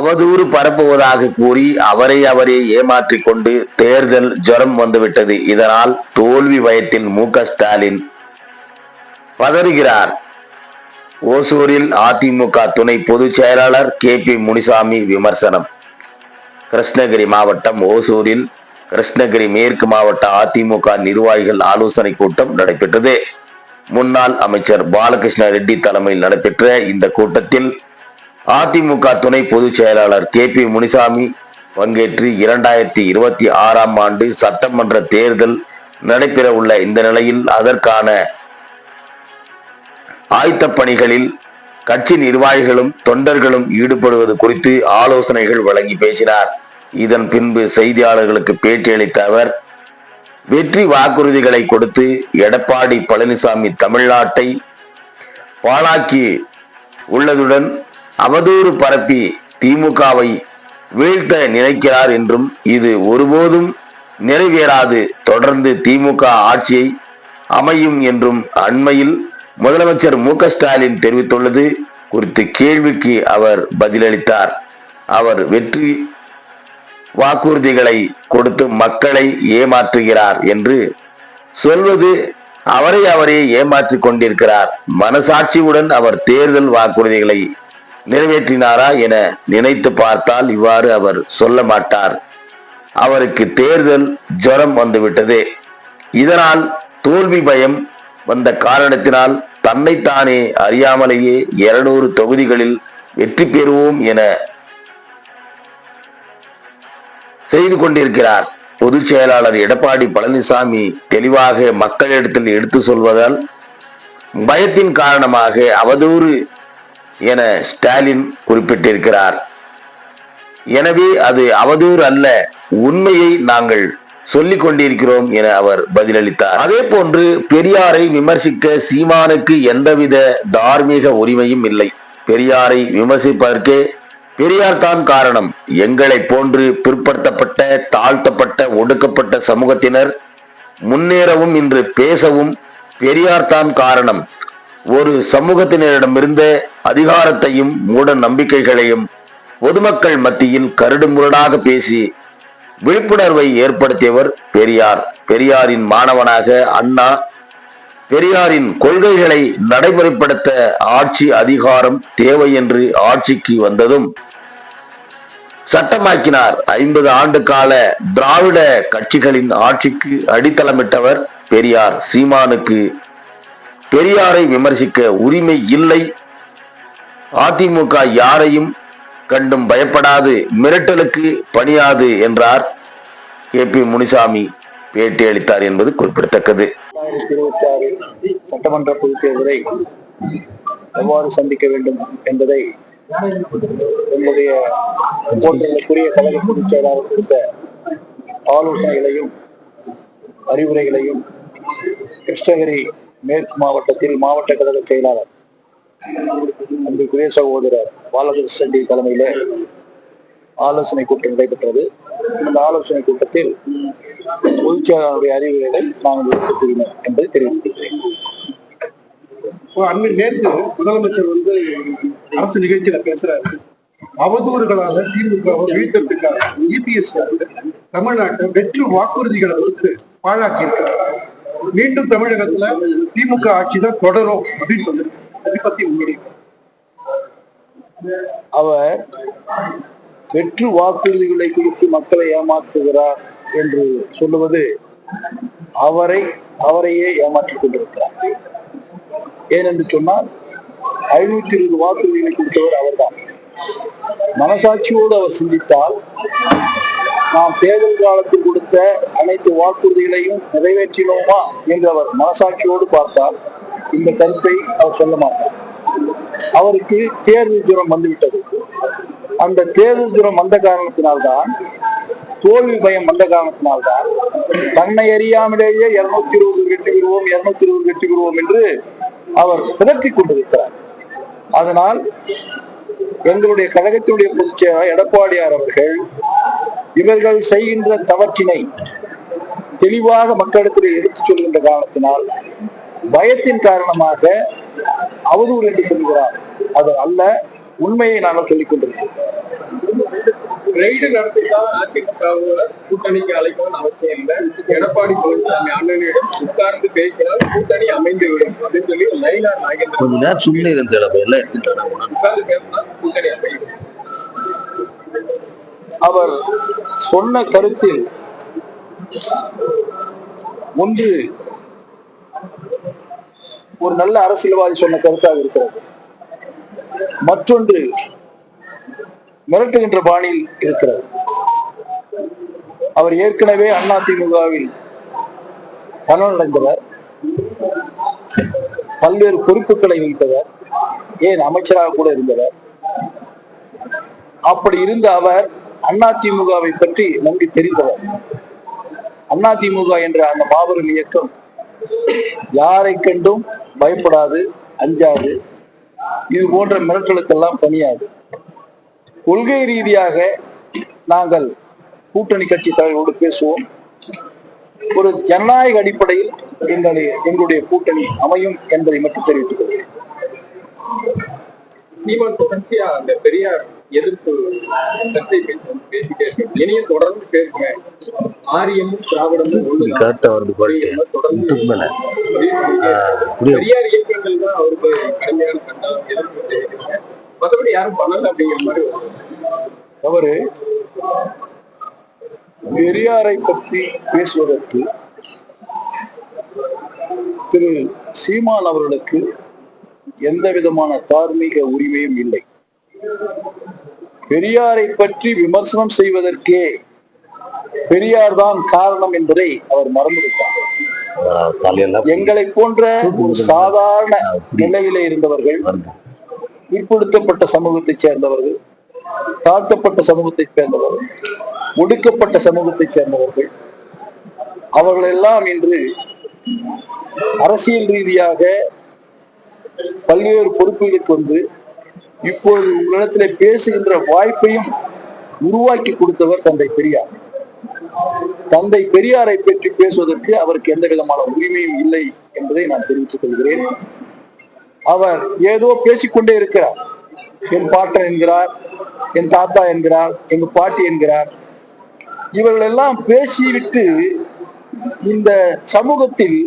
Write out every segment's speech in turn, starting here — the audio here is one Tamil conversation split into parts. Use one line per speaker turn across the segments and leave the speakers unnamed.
அவதூறு பரப்புவதாக கூறி அவரை அவரே ஏமாற்றிக் கொண்டு தேர்தல் ஜரம் வந்துவிட்டது. இதனால் தோல்வி பயத்தில் மு ஸ்டாலின் பதறுகிறார். ஓசூரில் அதிமுக துணை பொதுச் செயலாளர் கே பி முனிசாமி விமர்சனம். கிருஷ்ணகிரி மாவட்டம் ஓசூரில் கிருஷ்ணகிரி மேற்கு மாவட்ட அதிமுக நிர்வாகிகள் ஆலோசனை கூட்டம் நடைபெற்றது. முன்னாள் அமைச்சர் பாலகிருஷ்ண ரெட்டி தலைமையில் நடைபெற்ற இந்த கூட்டத்தில் அதிமுக துணை பொதுச் செயலாளர் கே பி முனிசாமி பங்கேற்று இரண்டாயிரத்தி இருபத்தி ஆறாம் ஆண்டு சட்டமன்ற தேர்தல் நடைபெற உள்ள இந்த நிலையில் அதற்கான ஆயத்த பணிகளில் கட்சி நிர்வாகிகளும் தொண்டர்களும் ஈடுபடுவது குறித்து ஆலோசனைகள் வழங்கி பேசினார். இதன் பின்பு செய்தியாளர்களுக்கு பேட்டியளித்த அவர் வெற்றி வாக்குறுதிகளை கொடுத்து எடப்பாடி பழனிசாமி தமிழ்நாட்டை பாழாக்கி உள்ளதுடன் அவதூறு பரப்பி திமுகவை வீழ்த்த நினைக்கிறார் என்றும் இது ஒருபோதும் நிறைவேறாது. தொடர்ந்து திமுக ஆட்சியை அமையும் என்றும் அண்மையில் முதலமைச்சர் மு ஸ்டாலின் தெரிவித்துள்ளது குறித்து கேள்விக்கு அவர் பதிலளித்தார். அவர் வெற்றி வாக்குறுதிகளை கொடுத்து மக்களை ஏமாற்றுகிறார் என்று சொல்வது அவரை அவரே ஏமாற்றிக் கொண்டிருக்கிறார். மனசாட்சியுடன் அவர் தேர்தல் வாக்குறுதிகளை நிறைவேற்றினாரா என நினைத்து பார்த்தால் இவ்வாறு அவர் சொல்ல மாட்டார். அவருக்கு தேர்தல் ஜுரம் வந்துவிட்டது. இதனால் தோல்வி பயம் வந்த காரணத்தினால் தன்னைத்தானே அறியாமலேயே இருநூறு தொகுதிகளில் வெற்றி பெறுவோம் என செய்து கொண்டிருக்கிறார். பொதுச் செயலாளர் எடப்பாடி பழனிசாமி தெளிவாக மக்களிடத்தில் எடுத்து சொல்வதால் பயத்தின் காரணமாக அவதூறு என ஸ்டாலின் குறிப்பிட்டிருக்கிறார். எனவே அது அவதூறு அல்ல உண்மையை நாங்கள் சொல்லிக் கொண்டிருக்கிறோம் என அவர் பதிலளித்தார். அதே போன்று பெரியாரை விமர்சிக்க சீமானுக்கு எந்தவித தார்மீக உரிமையும் இல்லை. பெரியாரை விமர்சிப்பதற்கே பெரியார் தான் காரணம். எங்களை போன்று பிற்படுத்தப்பட்ட தாழ்த்தப்பட்ட ஒடுக்கப்பட்ட சமூகத்தினர் முன்னேறவும் இன்று பேசவும் பெரியார் தான் காரணம். ஒரு சமூகத்தினரிடமிருந்த அதிகாரத்தையும் மூட நம்பிக்கைகளையும் பொதுமக்கள் மத்தியில் கரடுமுரடாக பேசி விழிப்புணர்வை ஏற்படுத்தியவர் பெரியார். பெரியாரின் மாணவனாக அண்ணா பெரியாரின் கொள்கைகளை நடைமுறைப்படுத்த ஆட்சி அதிகாரம் தேவை என்று ஆட்சிக்கு வந்ததும் சட்டமாக்கினார். ஐம்பது ஆண்டு கால திராவிட கட்சிகளின் ஆட்சிக்கு அடித்தளமிட்டவர் பெரியார். சீமானுக்கு பெரியாரை விமர்சிக்க உரிமை இல்லை. அதிமுக யாரையும் கண்டும் பயப்படாது மிரட்டலுக்கு பணியாது என்றார் கே பி முனிசாமி. பேட்டி அளித்தார் என்பது குறிப்பிடத்தக்கது.
இரண்டாயிரத்தி இருபத்தி ஆறு சட்டமன்ற பொதுத் தேர்தலை எவ்வாறு சந்திக்க வேண்டும் என்பதை என்னுடைய போட்டிகளுக்குரிய கழக பொதுச் செயலாளர் கொடுத்த ஆலோசனைகளையும் அறிவுரைகளையும் கிருஷ்ணகிரி மேற்கு மாவட்டத்தில் மாவட்ட கழக செயலாளர் அன்புக்குரிய சகோதரர் பாலகிருஷ்ணன் டி தலைமையில ஆலோசனை கூட்டம் நடைபெற்றது. அந்த ஆலோசனை கூட்டத்தில் பொதுச் செயலாளருடைய அறிவுரைகளை நாங்கள் எடுத்துக் கூறினோம் என்பதை தெரிவித்திருக்கிறேன்
அண்மை நேற்று முதலமைச்சர் வந்து அரசு நிகழ்ச்சியில பேசுறாரு. வீழ்த்தத்துக்காக இபிஎஸ் தமிழ்நாட்டை வெற்றி வாக்குறுதிகளை கொடுத்து பாழாக்கி மீண்டும் தமிழகத்துல திமுக ஆட்சி தான் தொடரும் அப்படின்னு சொல்லிருக்கு அதை பத்தி உங்களுடைய
அவர் வெற்று வாக்குறுதிகளை கொடுத்து மக்களை ஏமாற்றுகிறார். என்று சொல்லுவது அவரை அவரையே ஏமாற்றிக் கொண்டிருக்கிறார். ஏனென்று சொன்னால் ஐநூத்தி இருபது வாக்குறுதிகளை கொடுத்தவர் அவர்தான். மனசாட்சியோடு அவர் சிந்தித்தால் நாம் தேர்தல் காலத்தில் கொடுத்த அனைத்து வாக்குறுதிகளையும் நிறைவேற்றினோமா என்று அவர் மனசாட்சியோடு பார்த்தால் இந்த கருத்தை அவர் சொல்ல மாட்டார். அவருக்கு தேர்தல் ஜுரம் வந்துவிட்டது. அந்த தேர்தல் ஜுரம் வந்த காரணத்தினால்தான் தோல்வி பயம் வந்த காரணத்தினால்தான் தன்னை அறியாமலேயே இருநூத்தி இருபது வெற்றி பெறுவோம் இருநூத்தி இருபது வெற்றி பெறுவோம் என்று அவர் பிதற்றிக் கொண்டிருக்கிறார். அதனால் எங்களுடைய கழகத்தினுடைய பொதுச் செயலாளர் எடப்பாடியார் அவர்கள் இவர்கள் செய்கின்ற தவற்றினை தெளிவாக மக்களிடத்தில் எடுத்துச் சொல்கின்ற காரணத்தினால் பயத்தின் காரணமாக அவதூறு என்று சொல்கிறார். அது அல்ல உண்மையை நாங்கள் சொல்லிக் கொண்டிருக்கிறோம்.
ரெய்டு நடத்திதான் அதிமுகவோட கூட்டணிக்கு அழைக்கணும்னு அவசியம் இல்லை. எடப்பாடி பழனிசாமி அண்ணனிடம் உட்கார்ந்து பேசினால் கூட்டணி அமைந்து விடும். அப்படின்னு சொல்லி லைலா நாகேந்திரன்
கொஞ்ச நேரம் சும்மா இருந்த
உட்கார்ந்து பேசினா கூட்டணி அமையும்.
அவர் சொன்ன கருத்தில் ஒன்று ஒரு நல்ல அரசியல்வாதி சொன்ன கருத்தாக இருக்கிறது. மற்றொன்று மிரட்டுகின்ற பாணியில் இருக்கிறது. அவர் ஏற்கனவே அதிமுகவில் பலனடைந்தவர் பல்வேறு பொறுப்புகளை வைத்தவர். ஏன் அமைச்சராக கூட இருந்தவர். அப்படி இருந்த அவர் அதிமுகவை பற்றி நன்கு தெரிந்தவர். அதிமுக என்ற அந்த மாபெரும் இயக்கம் யாரை கண்டும் பயப்படாது அஞ்சாது. இது போன்ற மிரட்டலுக்கெல்லாம் பணியாது. கொள்கை ரீதியாக நாங்கள் கூட்டணி கட்சி தலைவரோடு பேசுவோம். ஒரு ஜனநாயக அடிப்படையில் எங்களுடைய எங்களுடைய கூட்டணி அமையும் என்பதை மட்டும் தெரிவித்துக் கொள்கிறேன்.
சீமான் தொடர்ச்சியா அந்த பெரியார் எதிர்ப்பு பேசி- பேசிட்டே. இனியும் தொடர்ந்து பேசுங்க. ஆரியமும் திராவிடமும் மாதிரி தொடர்ந்து பெரியார் இயக்கங்கள் தான் அவருக்கு கடுமையான எதிர்ப்பு தெரிவிக்கிறாங்க. மற்றபடி யாரும் பண்ணல அப்படிங்கிற மாதிரி
அவரு பெரியாரை பற்றி பேசுவதற்கு திரு சீமான் அவர்களுக்கு எந்த விதமான தார்மீக உரிமையும் இல்லை. பெரியாரை பற்றி விமர்சனம் செய்வதற்கே பெரியார் தான் காரணம் என்பதை அவர் மறந்துவிட்டார். எங்களை போன்ற ஒரு சாதாரண நிலையிலே இருந்தவர்கள் பிற்படுத்தப்பட்ட சமூகத்தைச் சேர்ந்தவர்கள் தாழ்த்தப்பட்ட சமூகத்தைச் சேர்ந்தவர்கள் ஒடுக்கப்பட்ட சமூகத்தைச் சேர்ந்தவர்கள் அவர்களெல்லாம் இன்று அரசியல் ரீதியாக பல்வேறு பொறுப்புகளுக்கு வந்து இப்பொழுது உங்களிடத்தில் பேசுகின்ற வாய்ப்பையும் உருவாக்கி கொடுத்தவர் தந்தை பெரியார். தந்தை பெரியாரை பற்றி பேசுவதற்கு அவருக்கு எந்த விதமான உரிமையும் இல்லை என்பதை நான் தெரிவித்துக் கொள்கிறேன். அவர் ஏதோ பேசிக்கொண்டே இருக்கிறார். என் பாட்டன் என்கிறார் என் தாத்தா என்கிறார் எங்க பாட்டி என்கிறார். இவர்கள் எல்லாம் பேசிவிட்டு இந்த சமூகத்தில்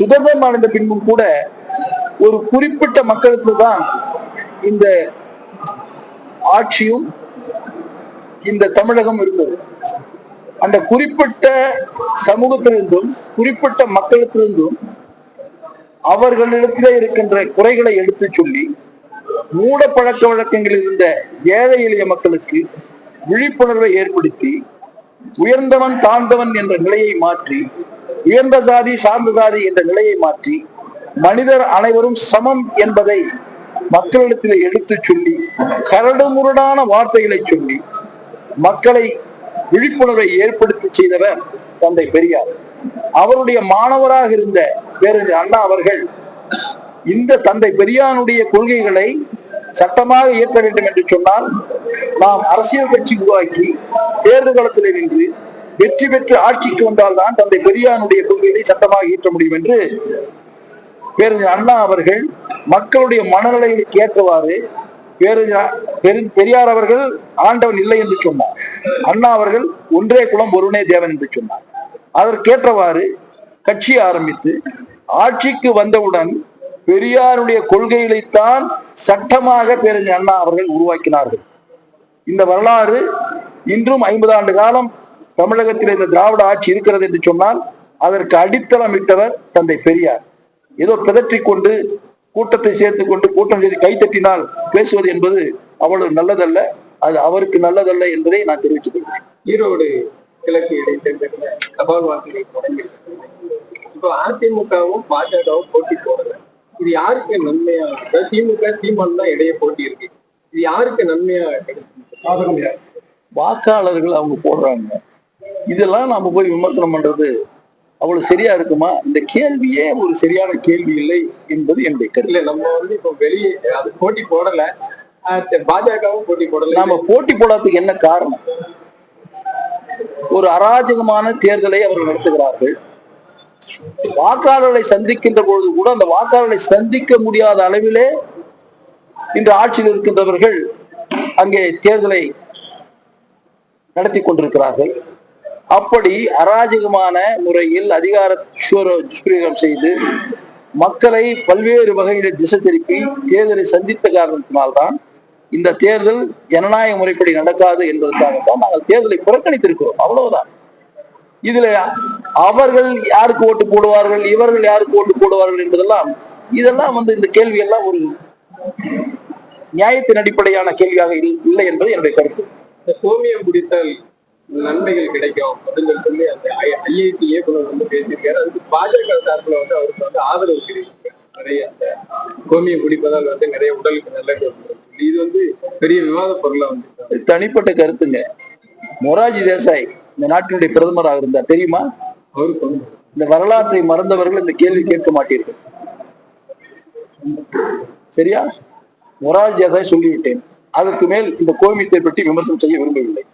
சுதந்திரம் அடைந்த பின்பும் கூட ஒரு குறிப்பிட்ட மக்களுக்கு தான் இந்த ஆட்சியும் இந்த தமிழகம் இருந்தது. அந்த குறிப்பிட்ட சமூகத்திலிருந்தும் குறிப்பிட்ட மக்களுக்கிருந்தும் அவர்களிடத்திலே இருக்கின்ற குறைகளை எடுத்துச் சொல்லி மூட பழக்க வழக்கங்களில் இருந்த ஏழை எளிய மக்களுக்கு விழிப்புணர்வை ஏற்படுத்தி உயர்ந்தவன் தாழ்ந்தவன் என்ற நிலையை மாற்றி உயர்ந்த சாதி சார்ந்த சாதி என்ற நிலையை மாற்றி மனிதர் அனைவரும் சமம் என்பதை மக்களிடத்தில் எடுத்துச் சொல்லி கரடுமுரடான வார்த்தைகளை சொல்லி மக்களை விழிப்புணர்வை ஏற்படுத்தி செய்தவர் தந்தை பெரியார். அவருடைய மாணவராக இருந்த பேரறிஞர் அண்ணா அவர்கள் இந்த தந்தை பெரியானுடைய கொள்கைகளை சட்டமாக இயற்ற வேண்டும் என்று சொன்னால் நாம் அரசியல் கட்சி உருவாக்கி தேர்தல் களத்தில் நின்று வெற்றி பெற்று ஆட்சிக்கு வந்தால்தான் தந்தை பெரியானுடைய கொள்கைகளை சட்டமாக இயற்ற முடியும் என்று பேரறிஞர் அண்ணா அவர்கள் மக்களுடைய மனநிலைகளுக்கு ஏற்றவாறு பேரறிஞர் பெரியார் அவர்கள் ஆண்டவன் இல்லை என்று சொன்னார். அண்ணா அவர்கள் ஒன்றே குலம் ஒருவனே தேவன் என்று சொன்னார். அதற்கேற்றவாறு கட்சி ஆரம்பித்து ஆட்சிக்கு வந்தவுடன் பெரியாருடைய கொள்கைகளைத்தான் சட்டமாக பேரறிஞர் அண்ணா அவர்கள் உருவாக்கினார்கள். இந்த வரலாறு இன்றும் ஐம்பது ஆண்டு காலம் தமிழகத்தில் இந்த திராவிட ஆட்சி இருக்கிறது என்று சொன்னால் அதற்கு அடித்தளம் இட்டவர் தந்தை பெரியார். ஏதோ பிதற்றி கொண்டு கூட்டத்தை சேர்த்து கொண்டு கூட்டம் செய்து கைத்தட்டினால் பேசுவது என்பது அவ்வளவு நல்லதல்ல. அது அவருக்கு நல்லதல்ல என்பதை நான் தெரிவித்துக் கொள்கிறேன்.
ஈரோடு கிழக்கு இடைத்தேர்தலில் தபால் வாக்குகள் தொடங்கி இப்போ அதிமுகவும் பாஜகவும் போட்டி போடல இது யாருக்கு நன்மையா? திமுக சீமான் தான் இடையே போட்டி இருக்கு. இது யாருக்கு நன்மையா?
வாக்காளர்கள் அவங்க போடுறாங்க. இதெல்லாம் நாம போய் விமர்சனம் பண்றது அவ்வளவு சரியா இருக்குமா? இந்த கேள்வியே ஒரு சரியான கேள்வி இல்லை என்பது என்னுடைய கருத்து.
நம்ம வந்து இப்போ வெளியே அது போட்டி போடல. பாஜகவும் போட்டி போடல.
நாம போட்டி போடாததுக்கு என்ன காரணம்? ஒரு அராஜகமான தேர்தலை அவர்கள் நடத்துகிறார்கள். வாக்காளர்களை சந்திக்கின்ற பொழுது கூட அந்த வாக்காளர்களை சந்திக்க முடியாத அளவிலே இன்று ஆட்சியில் இருக்கின்றவர்கள் அங்கே தேர்தலை நடத்தி கொண்டிருக்கிறார்கள். அப்படி அராஜகமான முறையில் அதிகார துஷ்பிரயோகம் செய்து மக்களை பல்வேறு வகையில திசை திருப்பி தேர்தலை சந்தித்த காரணத்தினால்தான் இந்த தேர்தல் ஜனநாயக முறைப்படி நடக்காது என்பதற்காகத்தான் நாங்கள் தேர்தலை புறக்கணித்திருக்கிறோம். அவ்வளவுதான். இதுல அவர்கள் யாருக்கு ஓட்டு போடுவார்கள் இவர்கள் யாருக்கு ஓட்டு போடுவார்கள் என்பதெல்லாம் இதெல்லாம் வந்து இந்த கேள்வி எல்லாம் ஒரு நியாயத்தின் அடிப்படையான கேள்வியாக இல்- இல்லை என்பது என்னுடைய கருத்து.
இந்த கோமியம் குடித்தால் நன்மைகள் கிடைக்கும் அப்படின்னு சொல்லி அந்த ஐஐடி இயக்குனர் வந்து பேசியிருக்காரு. அதுக்கு பாஜக சார்பில் வந்து அவருக்கு வந்து ஆதரவு தெரிவிச்சிருக்காரு நிறைய அந்த கோமியம் குடிப்பதால் வந்து நிறைய உடலுக்கு சொல்லி இது வந்து பெரிய விவாத பொருளா வந்து
தனிப்பட்ட கருத்துங்க. மொராஜி தேசாய் இந்த நாட்டினுடைய பிரதமராக இருந்தார். தெரியுமா? இந்த வரலாற்றை மறந்தவர்கள் இந்த கேள்வி கேட்க மாட்டீர்கள். சரியா? மொராஜி சொல்லிவிட்டேன். அதற்கு மேல் இந்த கோமியத்தை பற்றி விமர்சனம் செய்ய விரும்பவில்லை.